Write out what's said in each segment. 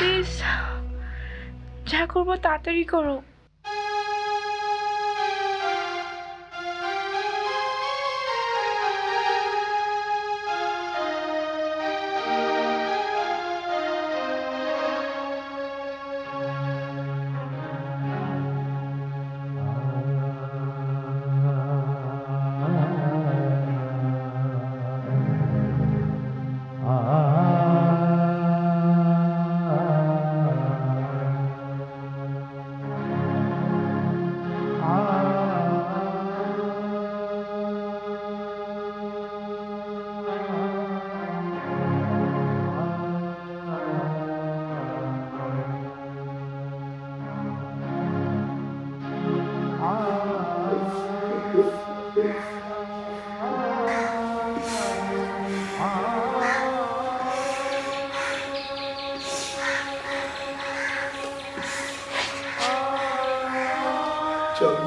Please যা করব তাড়াতাড়ি করো।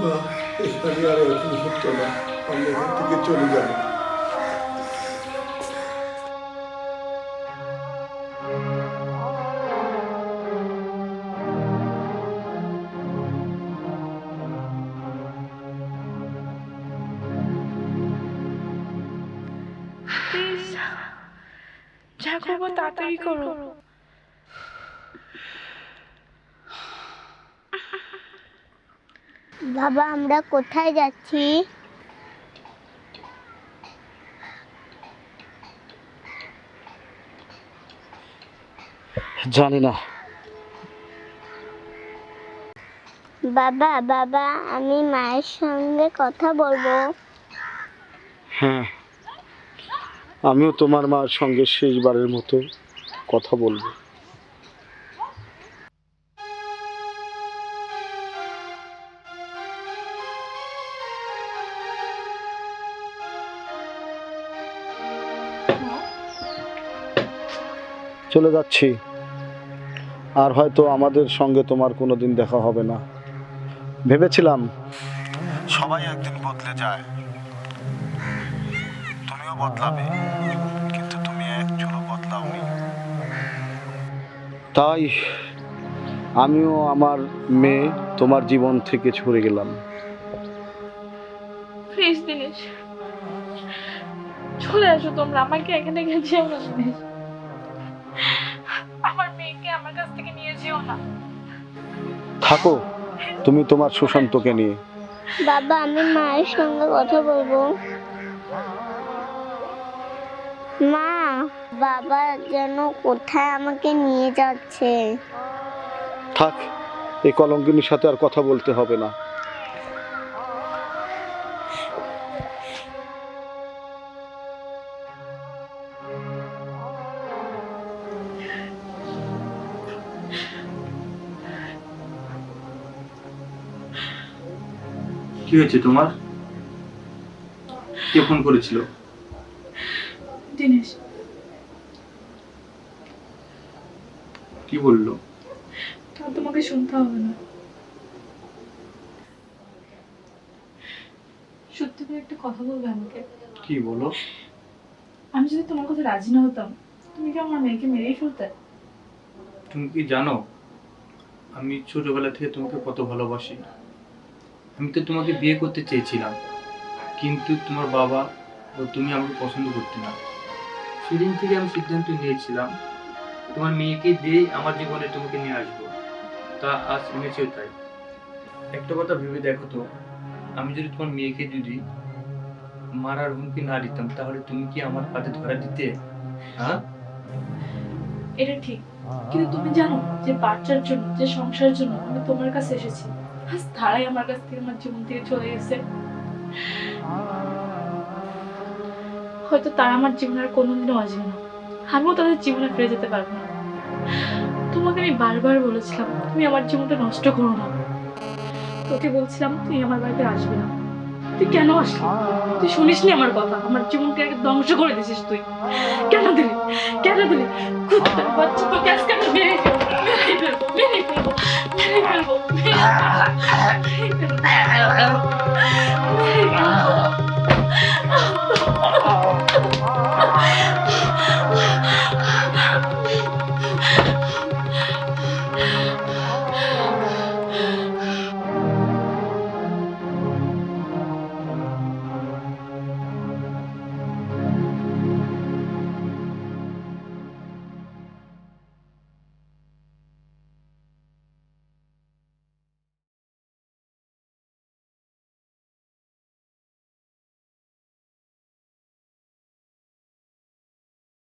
মা এখানে আর এরকম হতো না। আমরা এখান থেকে চলে যাব। তাড়াতাড়ি করো। বাবা আমরা কোথায় যাচ্ছি? জানি না। বাবা বাবা আমি মায়ের সঙ্গে কথা বলব। হ্যাঁ আমিও তোমার মার সঙ্গে শেষবারের মতো কথা বলব। চলে যাচ্ছি। আর হয়তো আমাদের সঙ্গে তোমার কোনো দিন দেখা হবে না। ভেবেছিলাম সবাই একদিন বদলে যায়। তুমিও বদলাবে, কিন্তু তুমি একচুলও বদলাওনি। তাই আমিও আমার মেয়ে তোমার জীবন থেকে ছড়ে গেলাম। প্লিজ, দিনেশ, চলে আসো তোমরা, আমাকে এখানে যেও না দিনেশ আমার থেকে তুমি তোমার সুশান্তকে নিয়ে। বাবা আমি মায়ের সঙ্গে কথা বলব। মা বাবা যেন কোথায় আমাকে নিয়ে যাচ্ছে। থাক এই কলঙ্কিনীর সাথে আর কথা বলতে হবে না। কি হয়েছে তোমার? কে ফোন করেছিল? দিনেশ। কি বলল? তা তোমাকে শুনতে হবে না। সত্যি করে একটা কথা বলবে আমাকে? কি বলো? আমি যদি তোমার কথা রাজি না হতাম তুমি কি আমার মেয়েকে মেরেই ফেলতে? তুমি কি জানো আমি ছোটবেলা থেকে তোমাকে কত ভালোবাসি। আমি তো তোমাকে বিয়ে করতে চেয়েছিলাম। কিন্তু তোমার বাবা ও তুমি আমাকে পছন্দ করতে না। সেদিন থেকে আমি সিদ্ধান্ত নিয়েছিলাম, তোমার মেয়েকে দিয়েই আমার জীবনে তোমাকে নিয়ে আসব। তা আজ এনেছেও তাই। একটা কথা ভেবে দেখো তো, আমি যদি তোমার মেয়েকে যদি মারার হুমকি না দিতাম, তাহলে তুমি কি আমার হাতে ধরা দিতে? হ্যাঁ? এটা ঠিক। কিন্তু তুমি জানো যে বাচ্চার জন্য, যে সংসারের জন্য আমি তোমার কাছে এসেছি। আজ তারাই আমার কাছ থেকে আমার জীবন থেকে চলে গেছে। হয়তো তারা আমার জীবনে আর কোনোদিনও আসবে না। আমিও তাদের জীবনে ফিরে যেতে পারব না। তোমাকে আমি বারবার বলেছিলাম, তুমি আমার জীবনটা নষ্ট করো না। তোকে বলছিলাম, তুই আমার বাড়িতে আসবে না। তুই কেন আসলি? তুই শুনিসনি আমার কথা? আমার জীবনকে আগে ধ্বংস করে দিছিস তুই। কেন দিলি? কেন দিলি? কুত্তার বাচ্চা তোকে আজকে আমি মেরে ফেলব মেরে ফেলব মেরে ফেলব। মেরে ফেলব মেরে ফেলব মেরে ফেলব